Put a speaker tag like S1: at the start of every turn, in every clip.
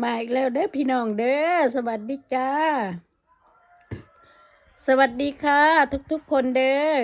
S1: มาอีกแล้วเด้อพี่น้องเด้อสวัสดีจ้า สวัสดีค่ะ ทุกๆคนเด้อ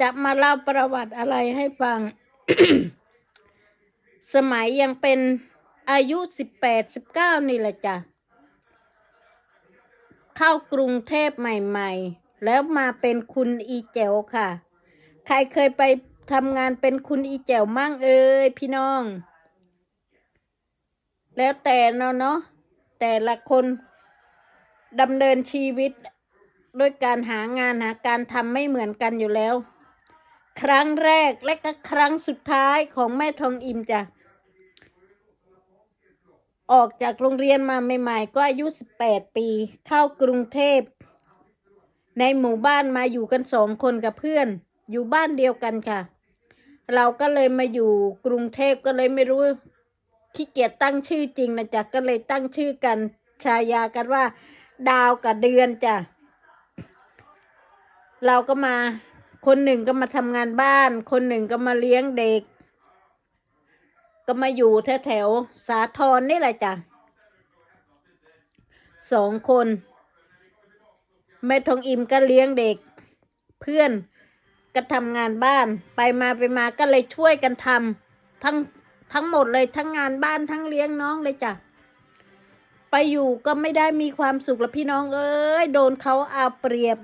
S1: จะมาเล่าประวัติอะไรให้ฟัง สมัยยังเป็นอายุสิบแปดสิบเก้านี่แหละจ้ะ เข้ากรุงเทพใหม่ ๆ แล้วมาเป็นคุณอีแจ๋วค่ะ ใครเคยไป ทำงานเป็นคุณอีแจ๋วมั่งเอ้ยพี่น้อง แล้วแต่เนาะเนาะแต่ละคนดำเนินชีวิตด้วยการหางานหาการทำไม่เหมือนกันอยู่แล้ว ครั้งแรกและก็ครั้งสุดท้ายของแม่ทองอิมจ้ะออกจากโรงเรียนมาใหม่ๆ ก็อายุ 18 ปี เข้ากรุงเทพ ในหมู่บ้านมาอยู่กันสองคนกับเพื่อน อยู่บ้านเดียวกันค่ะ เราก็เลยมาอยู่กรุงเทพก็เลยไม่รู้ขี้เกียจตั้งชื่อจริงนะจ๊ะก็เลยตั้งชื่อกันชายากันว่า ดาวกับเดือนจ้ะเราก็มาคนหนึ่งก็มาทำงานบ้าน คนหนึ่งก็มาเลี้ยงเด็ก ก็มาอยู่แถวแถวสาทรนี่แหละจ้ะสองคน แม่ทองอิมก็เลี้ยงเด็ก เพื่อน ก็ทำงานบ้าน ไปมาไปมาก็เลยช่วยกันทำทั้งทั้งหมดเลยทั้งงานบ้านทั้งเลี้ยงน้องเลยจ้ะไปอยู่ก็ไม่ได้มีความสุขละพี่น้องเอ้ยโดนเขาเอาเปรียบ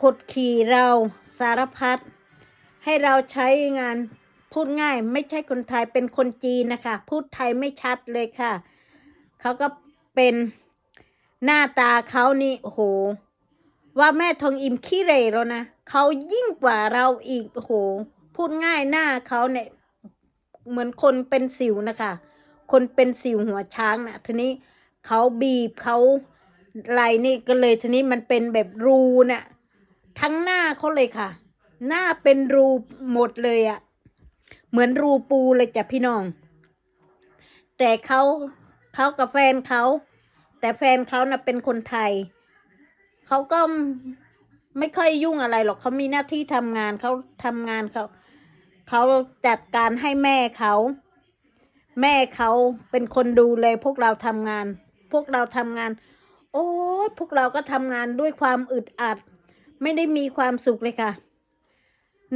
S1: ขดขี่เราสารพัดให้เราใช้งานพูดง่าย ไม่ใช่คนไทยเป็นคนจีนนะคะ พูดไทยไม่ชัดเลยค่ะ เขาก็เป็นหน้าตาเขานี่โอ้โหว่าแม่ทองอิมขี้เหร่แล้วนะ เขายิ่งกว่าเราอีกโห พูดง่ายหน้าเขาเนี่ยเหมือนคนเป็นสิวนะคะ คนเป็นสิวหัวช้างนะทีนี้เขาบีบเขาไหลนี่ก็เลยทีนี้มันเป็นแบบรูเนี่ยทั้งหน้าเขาเลยค่ะ หน้าเป็นรูหมดเลยอะเหมือนรูปูเลยจ้ะพี่น้อง แต่เขาเขากับแฟนเขา แต่แฟนเขาน่ะเป็นคนไทย เขาก็ ไม่ค่อยยุ่งอะไรหรอกเขามีหน้าที่ทำงานเขาทำงานเขาเขาจัดการให้แม่เขา แม่เขาเป็นคนดูแลพวกเราทำงาน พวกเราทำงาน โอ้ยพวกเราก็ทำงานด้วยความอึดอัด ไม่ได้มีความสุขเลยค่ะ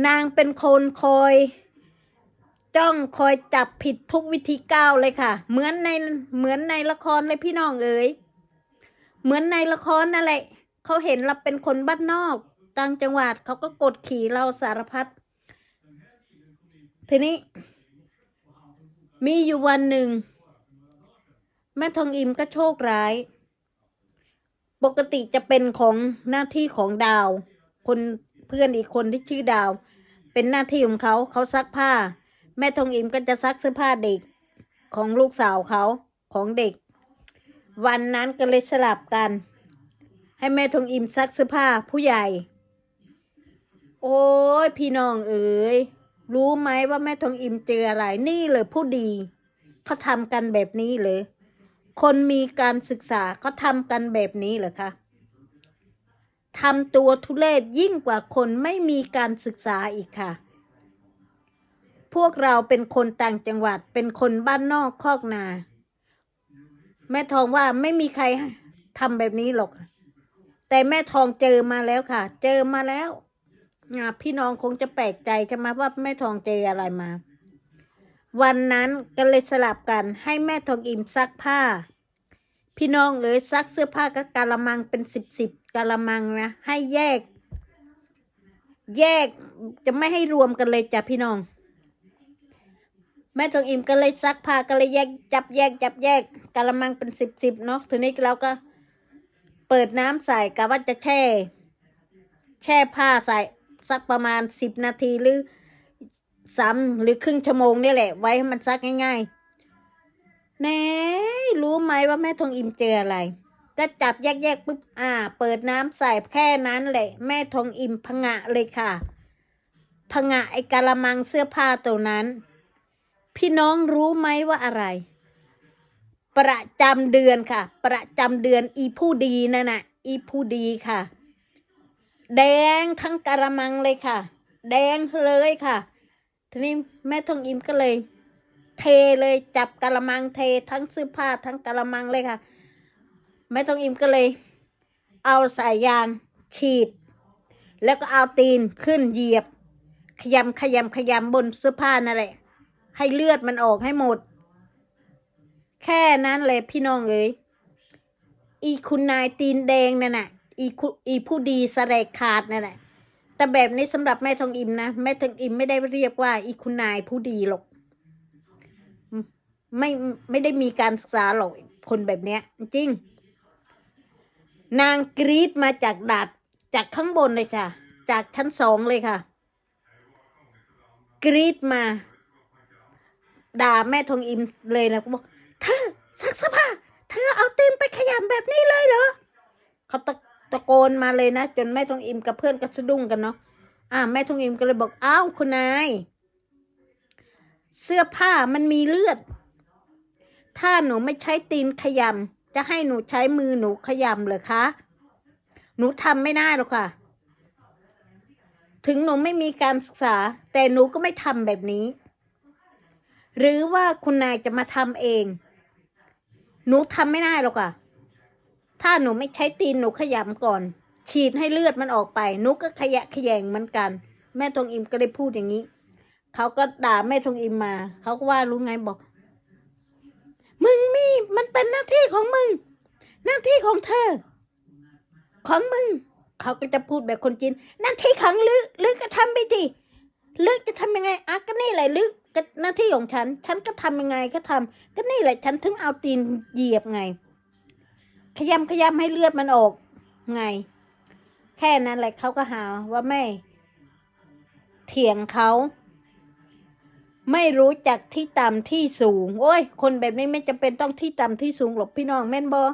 S1: นางเป็นคนคอย จ้องคอยจับผิดทุกวิธีก้าวเลยค่ะ เหมือนในเหมือนในละครเลยพี่น้องเอ๋ยเหมือนในละครนั่นแหละ เขาเห็นเราเป็นคนบ้านนอกต่างจังหวัดเขาก็กดขี่เราสารพัดทีนี้ มีอยู่วันหนึ่ง แม่ทองอิมก็โชคร้าย ปกติจะเป็นของหน้าที่ของดาว คนเพื่อนอีกคนที่ชื่อดาว เป็นหน้าที่ของเขาเขาซักผ้า แม่ทองอิมก็จะซักเสื้อผ้าเด็กของลูกสาวเขาของเด็ก วันนั้นก็เลยสลับกัน ให้แม่ทองอิมซักเสื้อผ้าผู้ใหญ่ โอ้ยพี่น้องเอ๋ยรู้ไหมว่าแม่ทองอิมเจออะไรนี่เลยผู้ดีเขาทำกันแบบนี้เลยคนมีการศึกษาเขาทำกันแบบนี้เหรอคะทำตัวทุเลศยิ่งกว่าคนไม่มีการศึกษาอีกค่ะ พวกเราเป็นคนต่างจังหวัดเป็นคนบ้านนอกคอกนา แม่ทองว่าไม่มีใครทำแบบนี้หรอก แต่แม่ทองเจอมาแล้วค่ะ เจอมาแล้วพี่น้องคงจะแปลกใจใช่ไหมว่าแม่ทองเจออะไรมา วันนั้นก็เลยสลับกันให้แม่ทองอิ่มซักผ้า พี่น้องเอ๋ยซักเสื้อผ้าก็กะละมังเป็นสิบสิบกะละมังนะ ให้แยก แยกจะไม่ให้รวมกันเลยจ้ะพี่น้อง แม่ทองอิ่มก็เลยซักผ้าก็เลยแยกจับแยกจับแยกกะละมังเป็นสิบสิบเนาะทีนี้เราก็ เปิดน้ำใส่กะว่าจะแช่ แช่ผ้าใส่สักประมาณสิบนาทีหรือสามหรือครึ่งชั่วโมงนี่แหละ ไว้ให้มันซักง่ายๆแหน่รู้ไหมว่าแม่ทองอิมเจออะไร ก็จับแยกๆปุ๊บอ่า เปิดน้ำใส่แค่นั้นแหละ แม่ทองอิมพงะเลยค่ะพงะไอ้กะละมังเสื้อผ้าตัวนั้น พี่น้องรู้ไหมว่าอะไร ประจำเดือนค่ะ ประจำเดือนอีผู้ดีนั่นน่ะอีผู้ดีค่ะ แดงทั้งกะละมังเลยค่ะ แดงเลยค่ะ ทีนี้แม่ทองอิมก็เลย เทเลยจับกะละมังเททั้งเสื้อผ้าทั้งกะละมังเลยค่ะ แม่ทองอิมก็เลย เอาสายยางฉีด แล้วก็เอาตีนขึ้นเหยียบ ขยำขยำขยำบนเสื้อผ้านั่นแหละ ให้เลือดมันออกให้หมด แค่นั้นเลยพี่น้องเอ๋ยอีคุณนายตีนแดงนั่นน่ะอีคุอีผู้ดีสะแรกขาดนั่นแหละแต่แบบนี้สำหรับแม่ทองอิมนะแม่ทองอิมไม่ได้เรียกว่า อีคุณนายผู้ดีหรอกไม่ไม่ได้มีการศึกษาหรอกคนแบบเนี้ย จริง นางกรีดมาจากดาดจากข้างบนเลยค่ะ จากชั้นสองเลยค่ะ กรีดมา ด่าแม่ทองอิมเลยนะบอกเธอ ซักเสื้อผ้าเธอเอาตีนไปขยำแบบนี้เลยเหรอเขาตะตะโกนมาเลยนะ จนแม่ทองอิมกับเพื่อนก็สะดุ้งกันเนาะอ่าแม่ทองอิมก็เลยบอกอ้าวคุณนาย เสื้อผ้ามันมีเลือด ถ้าหนูไม่ใช้ตีนขยำจะให้หนูใช้มือหนูขยำเหรอคะหนูทำไม่ได้หรอกค่ะ ถึงหนูไม่มีการศึกษา แต่หนูก็ไม่ทำแบบนี้ หรือว่าคุณนายจะมาทำเอง หนูทำไม่ได้หรอกค่ะถ้าหนูไม่ใช้ตีนหนูขยำก่อน ฉีดให้เลือดมันออกไปหนูก็ขยะขยงเหมือนกัน แม่ทองอิมก็ได้พูดอย่างนี้เขาก็ด่าแม่ทองอิมมา เขาก็ว่ารู้ไงบอก มึงมีมันเป็นหน้าที่ของมึง หน้าที่ของเธอ ของมึง เขาก็จะพูดแบบคนจีนหน้าที่ของลึกลึกก็ทำไปดิลึกจะทำยังไงอะก็นี่แหละลึก ก็หน้าที่ของฉัน ฉันก็ทำยังไงก็ทำก็นี่แหละ ฉันถึงเอาตีนเหยียบไง ขยำขยำให้เลือดมันออกไง แค่นั้นแหละเขาก็หาว่าแม่ เถียงเขาไม่รู้จักที่ต่ำที่สูง โอ้ย คนแบบนี้ไม่จำเป็นต้องที่ต่ำที่สูงหรอกพี่น้องแม่นบอ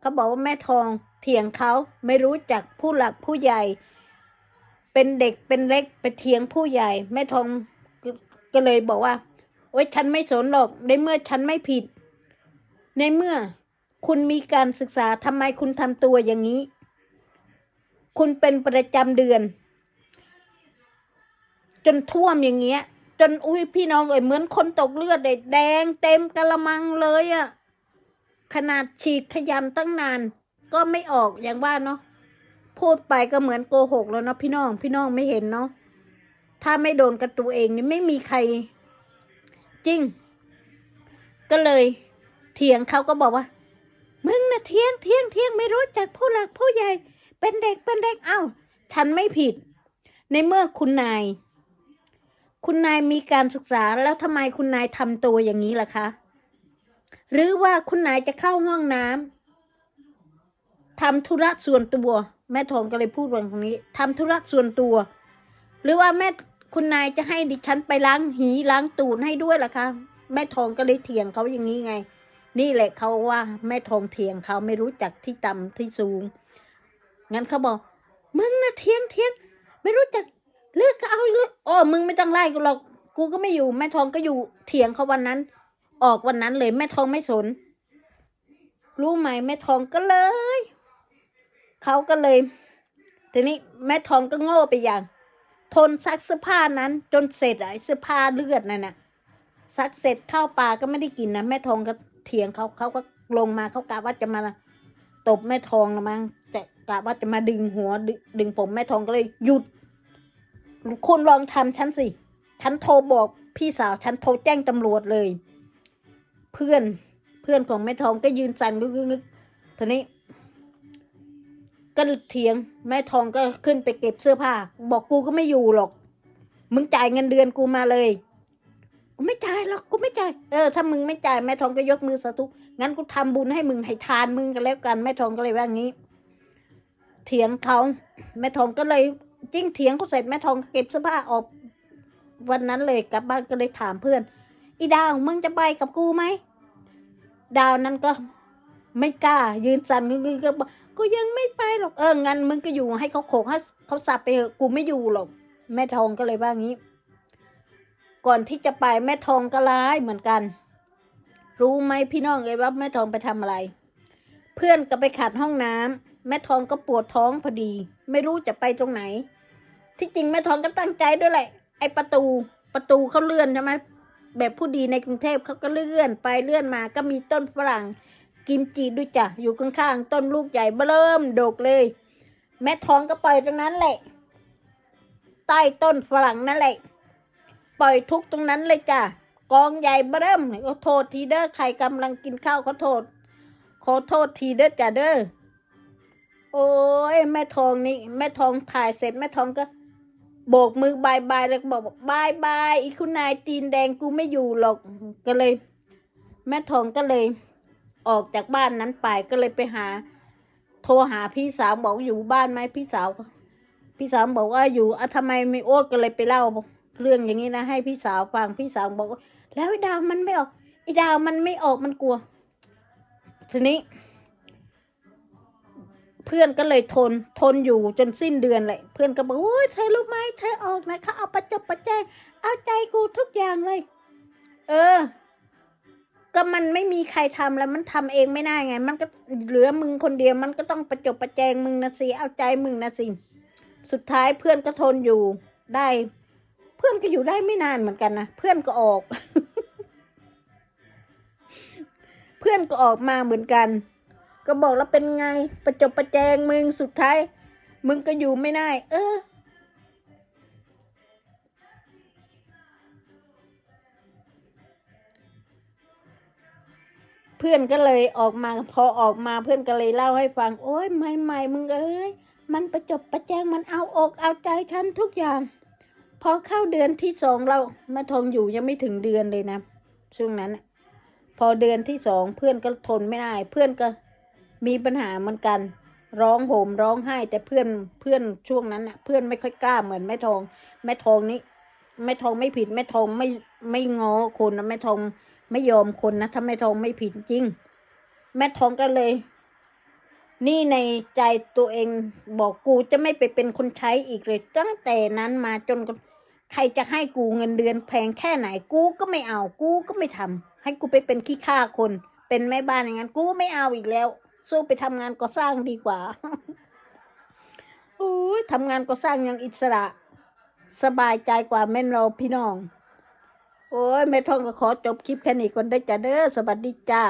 S1: เขาบอกว่าแม่ทอง เถียงเขาไม่รู้จักผู้หลักผู้ใหญ่ เป็นเด็กเป็นเล็กไปเถียงผู้ใหญ่ แม่ทอง ก็เลยบอกว่า โอ๊ยฉันไม่สนหรอกในเมื่อฉันไม่ผิด ในเมื่อคุณมีการศึกษาทำไมคุณทำตัวอย่างนี้ คุณเป็นประจำเดือน จนท่วมอย่างเงี้ย จนอุ้ยพี่น้องเอ่ยเหมือนคนตกเลือดเลยแดงเต็มกะละมังเลยอะขนาดฉีดขยำตั้งนาน ก็ไม่ออกอย่างว่าเนาะพูดไปก็เหมือนโกหกแล้วเนาะพี่น้อง พี่น้องไม่เห็นเนาะ ถ้าไม่โดนกับตัวเองนี่ไม่มีใคร จริง ก็เลยเถียงเขาก็บอกว่า มึงนะเถียงเถียงเถียงไม่รู้จักผู้หลักผู้ใหญ่ เป็นเด็กเป็นเด็กเอ้าฉันไม่ผิด ในเมื่อคุณนาย คุณนายมีการศึกษาแล้วทำไมคุณนายทำตัวอย่างนี้ล่ะคะ หรือว่าคุณนายจะเข้าห้องน้ำทำธุระส่วนตัว แม่ทองก็เลยพูดว่าตรงนี้ทำธุระส่วนตัว หรือว่าแม่ คุณนายจะให้ดิฉันไปล้างหีล้างตูดให้ด้วยล่ะคะ แม่ทองก็เลยเถียงเขาอย่างนี้ไง นี่แหละเขาว่าแม่ทองเถียงเขาไม่รู้จักที่ต่ำที่สูง งั้นเขาบอก มึงนะเถียงเถียงไม่รู้จักเลือกก็เอาเลือกอ๋อมึงไม่ต้องไล่กูหรอก กูก็ไม่อยู่ แม่ทองก็อยู่เถียงเขาวันนั้น ออกวันนั้นเลยแม่ทองไม่สน รู้ไหมแม่ทองก็เลย เขาก็เลย ทีนี้แม่ทองก็โง่ไปอย่าง ทนซักเสื้อผ้านั้น จนเสร็จอะไอ้เสื้อผ้าเลือดนั่นน่ะซักเสร็จข้าวปลาก็ไม่ได้กินนะแม่ทองก็เถียงเขาเขาก็ลงมาเขากะว่าจะมาตบแม่ทองละมั้งแต่กะว่าจะมาดึงหัวดึงดึงผมแม่ทองก็เลยหยุดคุณลองทำฉันสิฉันโทรบอกพี่สาวฉันโทรแจ้งตำรวจเลย เพื่อนเพื่อนของแม่ทองก็ยืนสั่นงึกๆๆทีนี้ ก็เถียง แม่ทองก็ขึ้นไปเก็บเสื้อผ้า บอกกูก็ไม่อยู่หรอก มึงจ่ายเงินเดือนกูมาเลย กูไม่จ่ายหรอกกูไม่จ่ายเออถ้ามึงไม่จ่ายแม่ทองก็ยกมือสาธุงั้นกูทำบุญให้มึงให้ทานมึงกันแล้วกันแม่ทองก็เลยว่างี้ เถียงเขาแม่ทองก็เลยจิ้งเถียงเขาเสร็จแม่ทองเก็บเสื้อผ้าออก วันนั้นเลยกลับบ้านก็เลยถามเพื่อน อีดาวมึงจะไปกับกูไหมดาวนั้นก็ ไม่กล้า ยืนสั่นกๆก็บอกกูยังไม่ไปหรอกเอองั้นมึงก็อยู่ให้เขาโขกให้เขาสับไปเถอะกูไม่อยู่หรอก แม่ทองก็เลยว่างี้ ก่อนที่จะไปแม่ทองก็ร้ายเหมือนกัน รู้ไหมพี่น้องเอ้ยว่าแม่ทองไปทำอะไร เพื่อนก็ไปขัดห้องน้ำแม่ทองก็ปวดท้องพอดี ไม่รู้จะไปตรงไหน ที่จริงแม่ทองก็ตั้งใจด้วยแหละ ไอประตูประตูเขาเลื่อนใช่ไหมแบบผู้ดีในกรุงเทพเขาก็เลื่อนไปเลื่อนมาก็มีต้นฝรั่ง กิมจิด้วยจ้ะ อยู่ข้างๆต้นลูกใหญ่เบิ่มโดกเลย แม่ท้องก็ปล่อยตรงนั้นแหละ ใต้ต้นฝรั่งนั่นแหละ ปล่อยทุกตรงนั้นเลยจ้ะ กองใหญ่เบิ่มขอโทษทีเด้อใครกำลังกินข้าวขอโทษ ขอโทษทีเด้อจ้ะเด้อ โอ้ยแม่ทองนี่แม่ทองถ่ายเสร็จแม่ทองก็โบกมือบายบายแล้วบอกบายบายอีคุณนายตีนแดงกูไม่อยู่หรอกก็เลย แม่ทองก็เลย ออกจากบ้านนั้นไปก็เลยไปหา โทรหาพี่สาวบอกอยู่บ้านไหมพี่สาว พี่สาวบอกว่าอยู่อะทำไมไม่โอ้ก็เลยไปเล่าเรื่องอย่างนี้นะ ให้พี่สาวฟังพี่สาวบอกแล้วไอ้ดาวมันไม่ออกไอ้ดาวมันไม่ออกมันกลัว ทีนี้ เพื่อนก็เลยทนทนอยู่จนสิ้นเดือนเลยเพื่อนก็บอกโอ้ยเธอรู้ไหมเธอออกนะเขาเอาประจบประแจงเอาใจกูทุกอย่างเลย เออ ก็มันไม่มีใครทำแล้วมันทำเองไม่ได้ไง มันก็เหลือมึงคนเดียว มันก็ต้องประจบประแจงมึงนะสิเอาใจมึงนะสิสุดท้ายเพื่อนก็ทนอยู่ได้ เพื่อนก็อยู่ได้ไม่นานเหมือนกันนะเพื่อนก็ออก เพื่อนก็ออกมาเหมือนกัน ก็บอกแล้วเป็นไง ประจบประแจงมึงสุดท้าย มึงก็อยู่ไม่ได้ เออ เพื่อนก็เลยออกมาพอออกมาเพื่อนก็เลยเล่าให้ฟัง โอ้ยไม่ไม่มึงเอ้ยมันประจบประแจงมันเอาอกเอาใจฉันทุกอย่าง พอเข้าเดือนที่สองเราแม่ทองอยู่ยังไม่ถึงเดือนเลยนะช่วงนั้นพอเดือนที่สองเพื่อนก็ทนไม่ได้ เพื่อนก็มีปัญหาเหมือนกัน ร้องโหมร้องไห้แต่เพื่อนเพื่อนช่วงนั้นน่ะเพื่อนไม่ค่อยกล้าเหมือนแม่ทอง แม่ทองนี่แม่ทองไม่ผิดแม่ทองไม่ไม่งอคนนะแม่ทอง ไม่ยอมคนนะถ้าแม่ทองไม่ผิดจริง แม่ทองก็เลย นี่ในใจตัวเองบอกกูจะไม่ไปเป็นคนใช้อีกเลย ตั้งแต่นั้นมาจนใครจะให้กูเงินเดือนแพงแค่ไหนกูก็ไม่เอากูก็ไม่ทำให้กูไปเป็นขี้ข้าคน เป็นแม่บ้านอย่างนั้นกูไม่เอาอีกแล้ว สู้ไปทำงานก่อสร้างดีกว่าโอ้ยทำงานก่อสร้างย่างอิสระ สบายใจกว่าแม่นเราพี่น้อง โอ้ยแม่ทองก็ขอจบคลิปแค่นี้ก่อนได้จ้ะเด้อสวัสดีจ้า